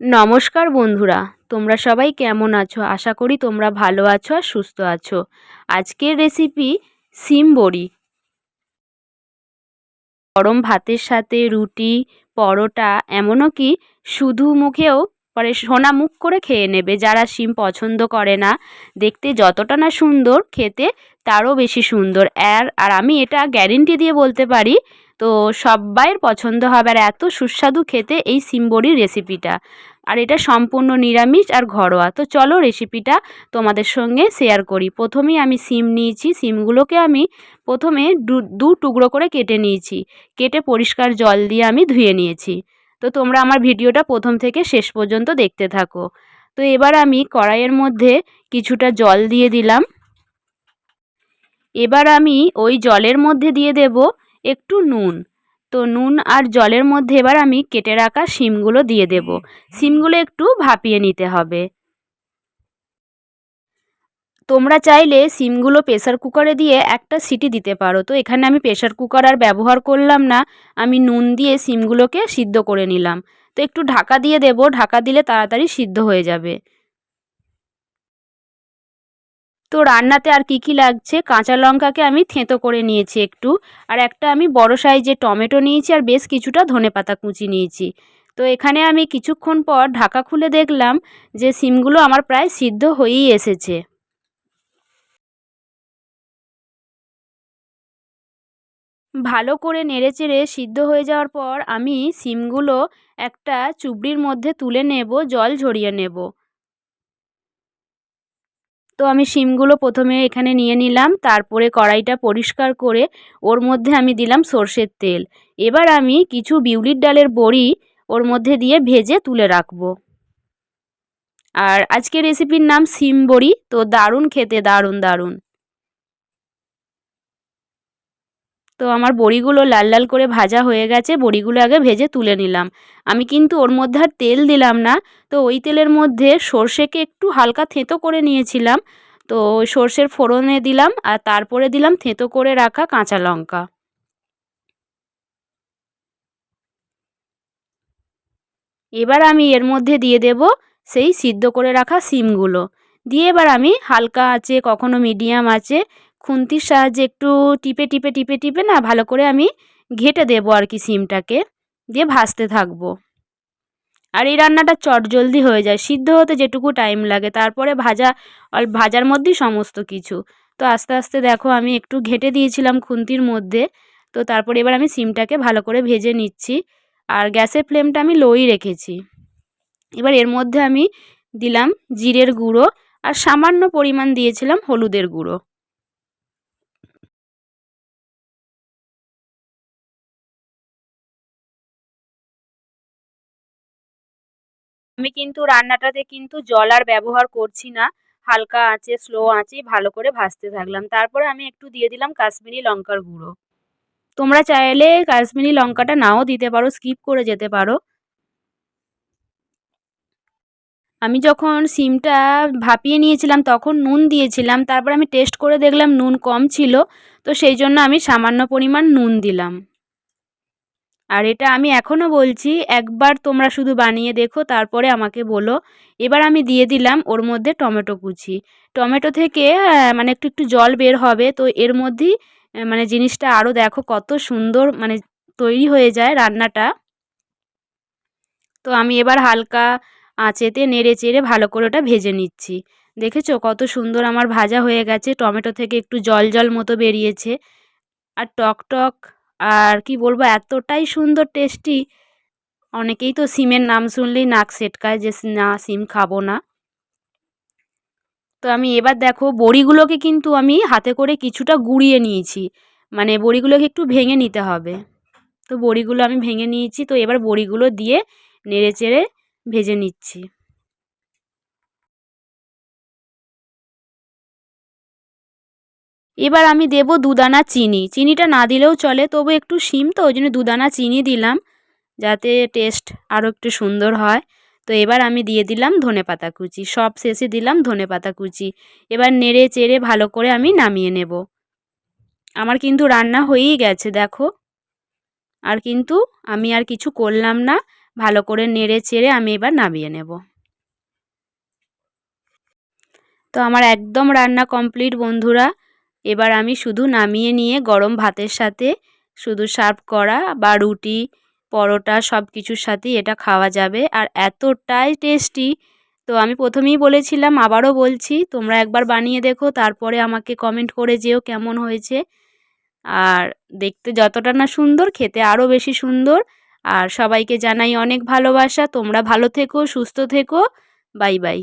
নমস্কার বন্ধুরা, তোমরা সবাই কেমন আছো? আশা করি তোমরা ভালো আছো আর সুস্থ আছো। আজকের রেসিপি সিম বড়ি। গরম ভাতের সাথে রুটি, পরোটা, এমনও কি শুধু মুখেও পরে সোনা মুখ করে খেয়ে নেবে যারা সিম পছন্দ করে না। দেখতে যতটা না সুন্দর, খেতে তারও বেশি সুন্দর। আর আর আমি এটা গ্যারেন্টি দিয়ে বলতে পারি, তো সবাইয়ের পছন্দ হবে। আর এত সুস্বাদু খেতে এই সিম বড়ির রেসিপিটা আর এটা সম্পূর্ণ নিরামিষ আর ঘরোয়া। তো চলো রেসিপিটা তোমাদের সঙ্গে শেয়ার করি। প্রথমেই আমি সিম নিয়েছি। সিমগুলোকে আমি প্রথমে দু টুকরো করে কেটে নিয়েছি। কেটে পরিষ্কার জল দিয়ে আমি ধুয়ে নিয়েছি। তো তোমরা আমার ভিডিওটা প্রথম থেকে শেষ পর্যন্ত দেখতে থাকো। তো এবার আমি কড়াইয়ের মধ্যে কিছুটা জল দিয়ে দিলাম। এবার আমি ওই জলের মধ্যে দিয়ে দেব একটু নুন। তো নুন আর জলের মধ্যে এবার আমি কেটে রাখা শিমগুলো দিয়ে দেব। শিমগুলো একটু ভাপিয়ে নিতে হবে। তোমরা চাইলে সিমগুলো প্রেসার কুকারে দিয়ে একটা সিটি দিতে পারো। তো এখানে আমি প্রেসার কুকার আর ব্যবহার করলাম না, আমি নুন দিয়ে সিমগুলোকে সিদ্ধ করে নিলাম। তো একটু ঢাকা দিয়ে দেব, ঢাকা দিলে তাড়াতাড়ি সিদ্ধ হয়ে যাবে। তো রান্নাতে আর কি কি লাগছে? কাঁচা লঙ্কাকে আমি থেঁতো করে নিয়েছি একটু। আর একটা আমি বড় সাইজের টমেটো নিয়েছি আর বেশ কিছুটা ধনে পাতা কুচি নিয়েছি। তো এখানে আমি কিছুক্ষণ পর ঢাকা খুলে দেখলাম যে সিমগুলো আমার প্রায় সিদ্ধ হয়েই এসেছে। ভালো করে নেড়েচেড়ে সিদ্ধ হয়ে যাওয়ার পর আমি সিমগুলো একটা চুবড়ির মধ্যে তুলে নেব, জল ঝরিয়ে নেব। তো আমি শিমগুলো প্রথমে এখানে নিয়ে নিলাম, তারপরে কড়াইটা পরিষ্কার করে ওর মধ্যে আমি দিলাম সর্ষের তেল। এবার আমি কিছু বিউলির ডালের বড়ি ওর মধ্যে দিয়ে ভেজে তুলে রাখব। আর আজকে রেসিপির নাম সিম বড়ি, তো দারুণ খেতে, দারুণ দারুণ। তো আমার বড়িগুলো লাল লাল করে ভাজা হয়ে গেছে, বড়িগুলো আগে ভেজে তুলে নিলাম। আমি কিন্তু ওর মধ্যে আর তেল দিলাম না, তো ওই তেলের মধ্যে সর্ষেকে একটু হালকা থেঁতো করে নিয়েছিলাম। তো সর্ষের ফোড়নে দিলাম আর তারপরে দিলাম থেঁতো করে রাখা কাঁচা লঙ্কা। এবার আমি এর মধ্যে দিয়ে দেব সেই সিদ্ধ করে রাখা সিমগুলো। দিয়ে এবার আমি হালকা আছে কখনো মিডিয়াম আছে খুন্তির সাহায্যে একটু টিপে টিপে টিপে টিপে না ভালো করে আমি ঘেটে দেবো আর কি সিমটাকে, দিয়ে ভাজতে থাকব। আর এই রান্নাটা চটজলদি হয়ে যায়, সিদ্ধ হতে যেটুকু টাইম লাগে, তারপরে ভাজা ভাজার মধ্যেই সমস্ত কিছু। তো আস্তে আস্তে দেখো আমি একটু ঘেটে দিয়েছিলাম খুন্তির মধ্যে, তো তারপরে এবার আমি সিমটাকে ভালো করে ভেজে নিচ্ছি, আর গ্যাসের ফ্লেমটা আমি লোই রেখেছি। এবার এর মধ্যে আমি দিলাম জিরের গুঁড়ো, আর সামান্য পরিমাণ দিয়েছিলাম হলুদের গুঁড়ো। আমি কিন্তু রান্নাটাতে কিন্তু জল আর ব্যবহার করছি না। হালকা আঁচে স্লো আঁচেই ভালো করে ভাজতে থাকলাম। তারপরে আমি একটু দিয়ে দিলাম কাশ্মীরি লঙ্কার গুঁড়ো। তোমরা চাইলে কাশ্মীরি লঙ্কাটা নাও দিতে পারো স্কিপ করে যেতে পারো। আমি যখন সিমটা ভাপিয়ে নিয়েছিলাম, তখন নুন দিয়েছিলাম। তারপর আমি টেস্ট করে দেখলাম নুন কম ছিল, তো সেই জন্য আমি সামান্য পরিমাণ নুন দিলাম। আর এটা আমি এখনও বলছি, একবার তোমরা শুধু বানিয়ে দেখো, তারপরে আমাকে বলো। এবার আমি দিয়ে দিলাম ওর মধ্যে টমেটো কুচি। টমেটো থেকে মানে একটু একটু জল বের হবে, তো এর মধ্যেই মানে জিনিসটা আরও দেখো কত সুন্দর মানে তৈরি হয়ে যায় রান্নাটা। তো আমি এবার হালকা আঁচেতে নেড়ে চেড়ে ভালো করে ওটা ভেজে নিচ্ছি। দেখেছ কত সুন্দর আমার ভাজা হয়ে গেছে, টমেটো থেকে একটু জল জল মতো বেরিয়েছে। আর টক টক আর কি বলব, এতটাই সুন্দর টেস্টি অনেকেই তো সিমের নাম শুনলেই নাক সেটকায় যে, না, সিম খাব না। তো আমি এবার দেখো, বড়িগুলোকে কিন্তু আমি হাতে করে কিছুটা গুঁড়িয়ে নিয়েছি। মানে বড়িগুলোকে একটু ভেঙে নিতে হবে। তো বড়িগুলো আমি ভেঙে নিয়েছি, তো এবার বড়িগুলো দিয়ে নেড়ে চেড়ে ভেজে নিচ্ছি। এবার আমি দেব দুদানা চিনি। চিনিটা না দিলেও চলে, তবু একটু শিম তো, ওই জন্য দুদানা চিনি দিলাম, যাতে টেস্ট আরও একটু সুন্দর হয়। তো এবার আমি দিয়ে দিলাম ধনে পাতা কুচি, সব শেষে দিলাম ধনে পাতা কুচি। এবার নেড়ে চেড়ে ভালো করে আমি নামিয়ে নেব। আমার কিন্তু রান্না হয়েই গেছে, দেখো। আর কিন্তু আমি আর কিছু করলাম না, ভালো করে নেড়ে চেড়ে আমি এবার নামিয়ে নেব। তো আমার একদম রান্না কমপ্লিট, বন্ধুরা। এবার আমি শুধু নামিয়ে নিয়ে গরম ভাতের সাথে শুধু সার্ভ করা বা রুটি, পরোটা সব কিছুর সাথেই এটা খাওয়া যাবে। আর এতটাই টেস্টি। তো আমি প্রথমেই বলেছিলাম, আবারও বলছি, তোমরা একবার বানিয়ে দেখো, তারপরে আমাকে কমেন্ট করে যেও কেমন হয়েছে। আর দেখতে যতটা না সুন্দর, খেতে আরও বেশি সুন্দর। আর সবাইকে জানাই অনেক ভালোবাসা। তোমরা ভালো থেকো, সুস্থ থেকো। Bye bye.